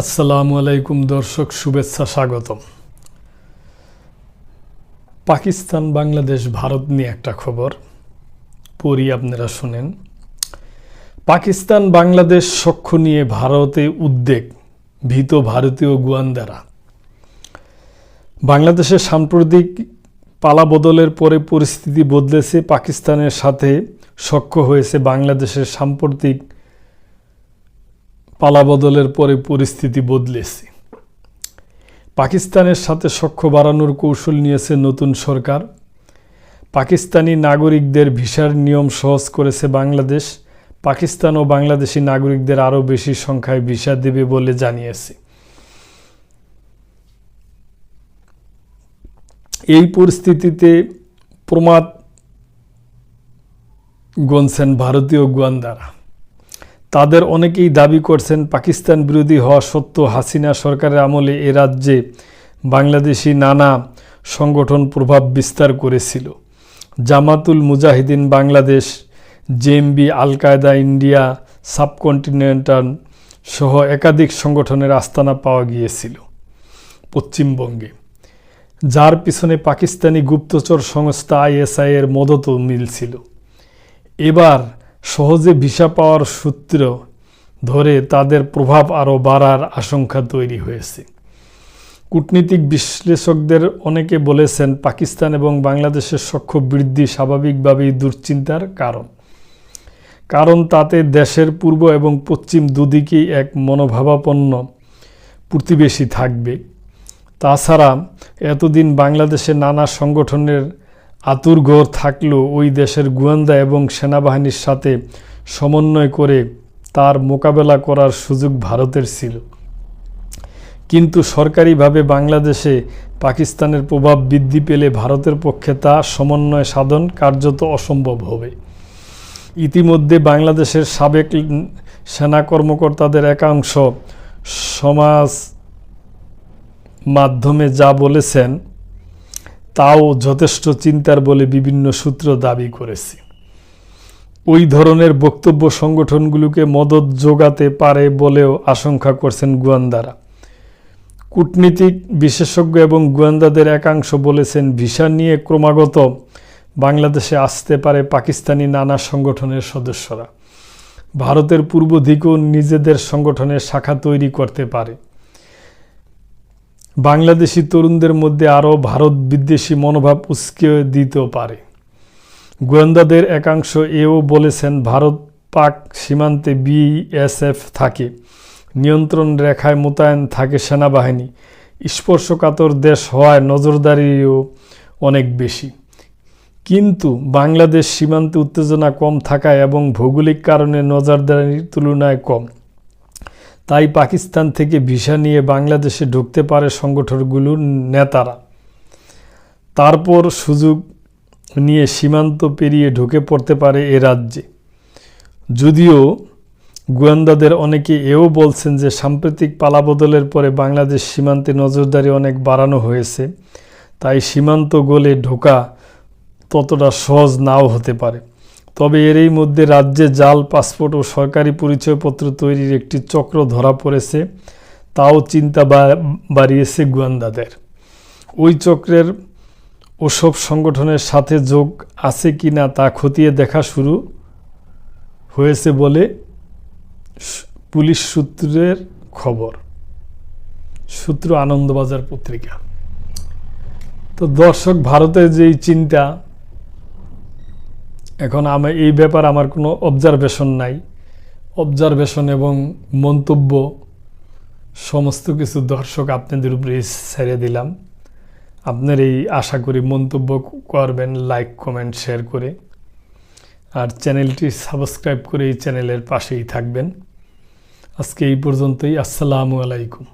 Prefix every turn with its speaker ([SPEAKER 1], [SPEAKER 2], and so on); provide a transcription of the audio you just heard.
[SPEAKER 1] আসসালামু আলাইকুম দর্শক, শুভেচ্ছা, স্বাগতম। পাকিস্তান, বাংলাদেশ, ভারত নিয়ে একটা খবর, পড়ি আপনারা শুনেন। পাকিস্তান, বাংলাদেশ সখ্য নিয়ে ভারতে উদ্বেগ, ভীত ভারতীয় গোয়ান্দারা। বাংলাদেশের সাম্প্রতিক পালাবদলের পরে পরিস্থিতি বদলেছে, পাকিস্তানের সাথে সখ্য হয়েছে বাংলাদেশের সাম্প্রতিক পালাবদলের পরে পরিস্থিতি বদলেছে। পাকিস্তানের সাথে সখ্য বাড়ানোর কৌশল নিয়েছে নতুন সরকার। পাকিস্তানি নাগরিকদের ভিসার নিয়ম সহজ করেছে বাংলাদেশ। পাকিস্তান ও বাংলাদেশি নাগরিকদের আরও বেশি সংখ্যায় ভিসা দেবে বলে জানিয়েছে। এই পরিস্থিতিতে প্রমাদ গনছেন ভারতীয় গোয়ান্দারা। তাদের অনেকেই দাবি করছেন পাকিস্তান বিরোধী হওয়া সত্ত্বেও হাসিনা সরকারের আমলে এ রাজ্যে বাংলাদেশি নানা সংগঠন প্রভাব বিস্তার করেছিল। জামাতুল মুজাহিদিন বাংলাদেশ জেএমবি আল কায়দা ইন্ডিয়া, সাবকন্টিনেন্টাল সহ একাধিক সংগঠনের আস্তানা পাওয়া গিয়েছিল পশ্চিমবঙ্গে। যার পিছনে পাকিস্তানি গুপ্তচর সংস্থা আইএসআই এর মদতও মিলছিল। এবার সহজে ভিসা পাওয়ার সূত্র ধরে তাদের প্রভাব আরও বাড়ার আশঙ্কা তৈরি হয়েছে। কূটনীতিক বিশ্লেষকদের অনেকে বলেছেন পাকিস্তান এবং বাংলাদেশের সখ্য বৃদ্ধি স্বাভাবিকভাবেই দুশ্চিন্তার কারণ। কারণ তাতে দেশের পূর্ব এবং পশ্চিম দুদিকেই এক মনোভাবাপন্ন প্রতিবেশী থাকবে। তাছাড়া এতদিন বাংলাদেশে নানা সংগঠনের আতুরঘর থাকলেও ওই দেশের গোয়েন্দা এবং সেনাবাহিনীর সাথে সমন্বয় করে তার মোকাবেলা করার সুযোগ ভারতের ছিল। কিন্তু সরকারিভাবে বাংলাদেশে পাকিস্তানের প্রভাব বৃদ্ধি পেলে ভারতের পক্ষে তা সমন্বয় সাধন কার্যত অসম্ভব হবে। ইতিমধ্যে বাংলাদেশের সাবেক সেনা কর্মকর্তাদের একাংশ সমাজ মাধ্যমে যা বলেছেন তাও যথেষ্ট চিন্তার বলে বিভিন্ন সূত্র দাবি করেছি। ওই ধরনের বক্তব্য সংগঠনগুলোকে মদত যোগাতে পারে বলেও আশঙ্কা করছেন গোয়েন্দারা। কূটনীতিক বিশেষজ্ঞ এবং গোয়েন্দাদের একাংশ বলেছেন, ভিসা নিয়ে ক্রমাগত বাংলাদেশে আসতে পারে পাকিস্তানি নানা সংগঠনের সদস্যরা। ভারতের পূর্ব দিকেও নিজেদের সংগঠনের শাখা তৈরি করতে পারে। বাংলাদেশি তরুণদের মধ্যে আরও ভারত বিদ্বেষী মনোভাব উস্কে দিতে পারে। গোয়েন্দাদের একাংশ এও বলেছেন, ভারত পাক সীমান্তে বিএসএফ থাকে, নিয়ন্ত্রণ রেখায় মোতায়েন থাকে সেনাবাহিনী, স্পর্শকাতর দেশ হওয়ায় নজরদারিও অনেক বেশি। কিন্তু বাংলাদেশ সীমান্তে উত্তেজনা কম থাকায় এবং ভৌগোলিক কারণে নজরদারির তুলনায় কম। তাই পাকিস্তান থেকে ভিসা নিয়ে বাংলাদেশে ঢুকতে পারে সংগঠনগুলোর নেতারা। তারপর সুযোগ নিয়ে সীমান্ত পেরিয়ে ঢুকে পড়তে পারে এ রাজ্যে। যদিও গোয়েন্দাদের অনেকে এও বলছেন যে সাম্প্রতিক পালাবদলের পরে বাংলাদেশ সীমান্তে নজরদারি অনেক বাড়ানো হয়েছে, তাই সীমান্ত গোলে ঢোকা ততটা সহজ নাও হতে পারে। তবে এরই মধ্যে রাজ্যে জাল, পাসপোর্ট ও সরকারি পরিচয়পত্র তৈরির একটি চক্র ধরা পড়েছে। তাও চিন্তা বাড়িয়েছে গোয়েন্দাদের। ওই চক্রের ওসব সংগঠনের সাথে যোগ আছে কি না তা খতিয়ে দেখা শুরু হয়েছে বলে পুলিশ সূত্রের খবর। সূত্র আনন্দবাজার পত্রিকা। তো দর্শক, ভারতের যেই চিন্তা এখন আমি এই ব্যাপার আমার কোনো অবজারভেশন নাই। অবজারভেশন এবং মন্তব্য সমস্ত কিছু দর্শক আপনাদের উপরে ছেড়ে দিলাম। আপনার এই আশা করি মন্তব্য করবেন লাইক কমেন্ট শেয়ার করে। আর চ্যানেলটি সাবস্ক্রাইব করে এই চ্যানেলের পাশেই থাকবেন। আজকে এই পর্যন্তই। আসসালামু আলাইকুম।